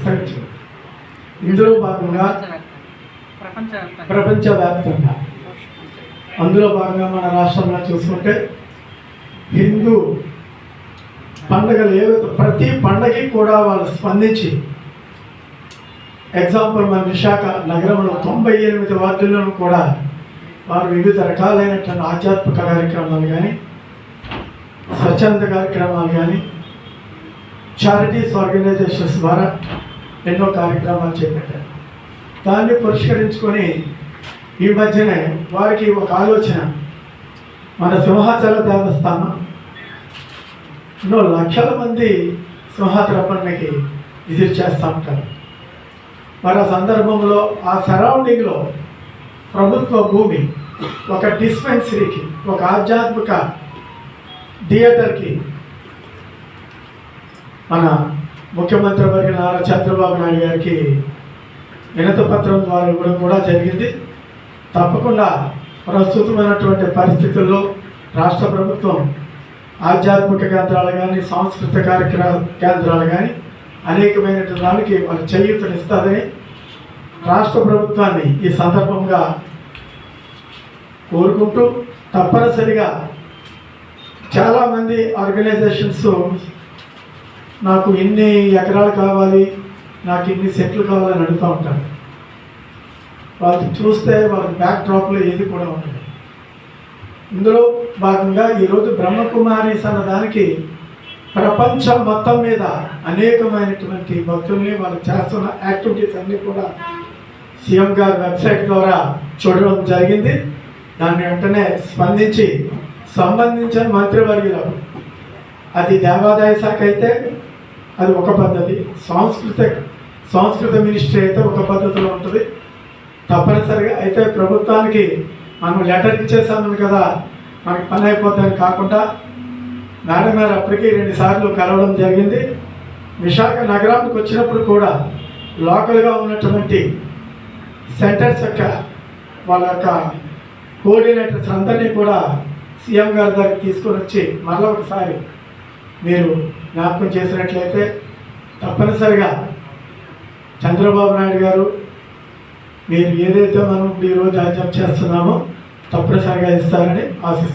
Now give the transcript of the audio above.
విస్తరించింది ఇందులో భాగంగా ప్రపంచవ్యాప్తంగా. ప్రపంచవ్యాప్తంగా అందులో భాగంగా మన రాష్ట్రంలో చూసుకుంటే హిందూ పండుగలు ఏ ప్రతి పండగకి కూడా వాళ్ళు స్పందించి ఎగ్జాంపుల్ మన విశాఖ నగరంలో తొంభై ఎనిమిది వార్డులను కూడా వారు వివిధ రకాలైనటువంటి ఆధ్యాత్మిక కార్యక్రమాలు కానీ స్వచ్ఛంద కార్యక్రమాలు కానీ చారిటీస్ ఆర్గనైజేషన్స్ ద్వారా ఎన్నో కార్యక్రమాలు చేపట్టారు. దాన్ని పరిష్కరించుకొని ఈ మధ్యనే వారికి ఒక ఆలోచన. మన సింహాచల దేవస్థానం. ఎన్నో లక్షల మంది సింహాచల పండుగకి విజిట్ చేస్తూ ఉంటారు. మరి ఆ సందర్భంలో ఆ సరౌండింగ్లో ప్రభుత్వ భూమి ఒక డిస్పెన్సరీకి ఒక ఆధ్యాత్మిక థియేటర్కి మన ముఖ్యమంత్రి వర్గ నారా చంద్రబాబు నాయుడు గారికి వినతి పత్రం ద్వారా ఇవ్వడం కూడా జరిగింది. తప్పకుండా ప్రస్తుతమైనటువంటి పరిస్థితుల్లో రాష్ట్ర ప్రభుత్వం ఆధ్యాత్మిక కేంద్రాలు కానీ సాంస్కృతిక కార్యక్రమ కేంద్రాలు కానీ అనేకమైన దానికి వాళ్ళు చేయూతనిస్తుందని రాష్ట్ర ప్రభుత్వాన్ని ఈ సందర్భంగా కోరుకుంటూ తప్పనిసరిగా చాలామంది ఆర్గనైజేషన్స్ నాకు ఇన్ని ఎకరాలు కావాలి నాకు ఇన్ని సెట్లు కావాలని అడుగుతూ ఉంటారు. వాళ్ళు చూస్తే వాళ్ళకి బ్యాక్ డ్రాప్లో ఏది కూడా ఉండదు. ఇందులో భాగంగా ఈరోజు బ్రహ్మకుమారీస్ అన్న దానికి ప్రపంచం మొత్తం మీద అనేకమైనటువంటి భక్తుల్ని వాళ్ళు చేస్తున్న యాక్టివిటీస్ అన్నీ కూడా సీఎం గారి వెబ్సైట్ ద్వారా చూడడం జరిగింది. దాన్ని వెంటనే స్పందించి సంబంధించిన మంత్రివర్యులకు అది దేవాదాయ శాఖ అయితే అది ఒక పద్ధతి. సాంస్కృతిక సాంస్కృత మినిస్ట్రీ అయితే ఒక పద్ధతిలో ఉంటుంది. తప్పనిసరిగా అయితే ప్రభుత్వానికి మనం లెటర్ ఇచ్చేసాము కదా మనకి పని అయిపోద్దని కాకుండా మేడం గారు రెండుసార్లు కలవడం జరిగింది. విశాఖ నగరానికి వచ్చినప్పుడు కూడా లోకల్గా ఉన్నటువంటి సెంటర్స్ యొక్క వాళ్ళ యొక్క కోఆర్డినేటర్స్ అందరినీ కూడా సీఎం గారి దగ్గరికి తీసుకొని వచ్చి మరలా ఒకసారి మీరు జ్ఞాపకం చేసినట్లయితే తప్పనిసరిగా చంద్రబాబు నాయుడు గారు మీరు ఏదైతే మనం ఈరోజు యాక్సెప్ట్ చేస్తున్నామో తప్పనిసరిగా ఇస్తారని ఆశిస్తున్నాను